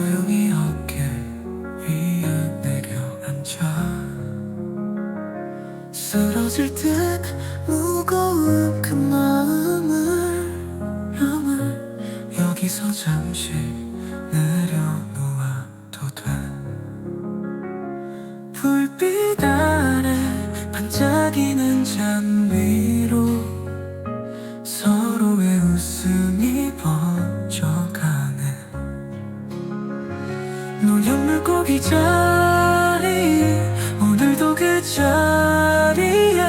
조용히 어깨 위에 내려앉아. 쓰러질 듯 무거운 그 마음을 마음을 여기서 잠시 내려놓아도 돼. 불빛 아래 반짝이는 잔미 노년 물고기 자리 오늘도 그 자리에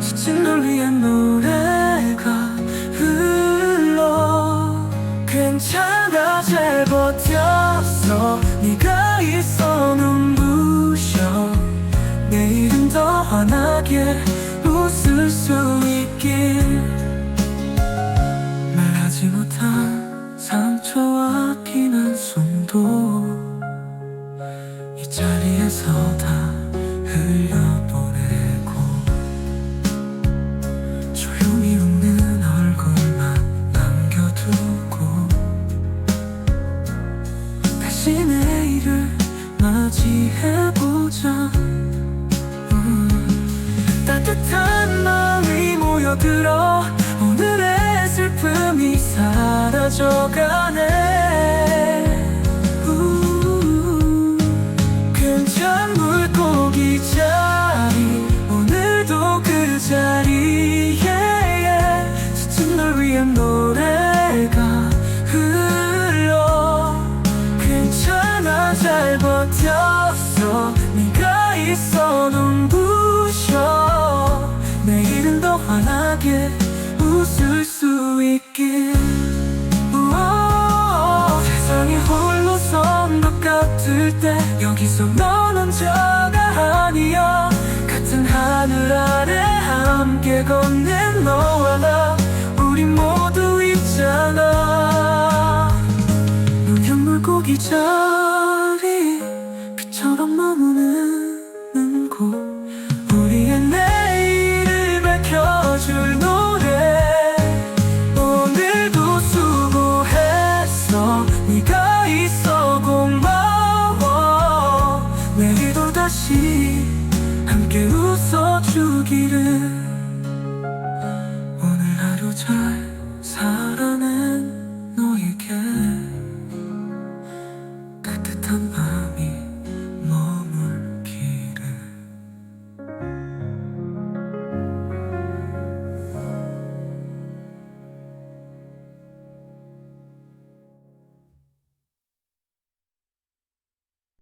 스친 널 위한 노래가 흘러. 괜찮아 잘 버텼어 네가 있어 눈부셔. 내일은 더 환하게 웃을 수 있길 자리에서 다 흘려보내고 조용히 웃는 얼굴만 남겨두고 다시 내일을 맞이해보자. 음, 따뜻한 마음이 모여들어 오늘의 슬픔이 사라져가네 있어 눈부셔. 내일은 더 환하게 웃을 수 있길 세상이 홀로 선 것 같을 때 여기서 넌 혼자가 아니야. 같은 하늘 아래 함께 걷는 너와 나. 우리 모두 있잖아. 눈형 물고기 자리 다시 함께 웃어주기를. 오늘 하루 잘 살아낸 너에게. 따뜻한 밤.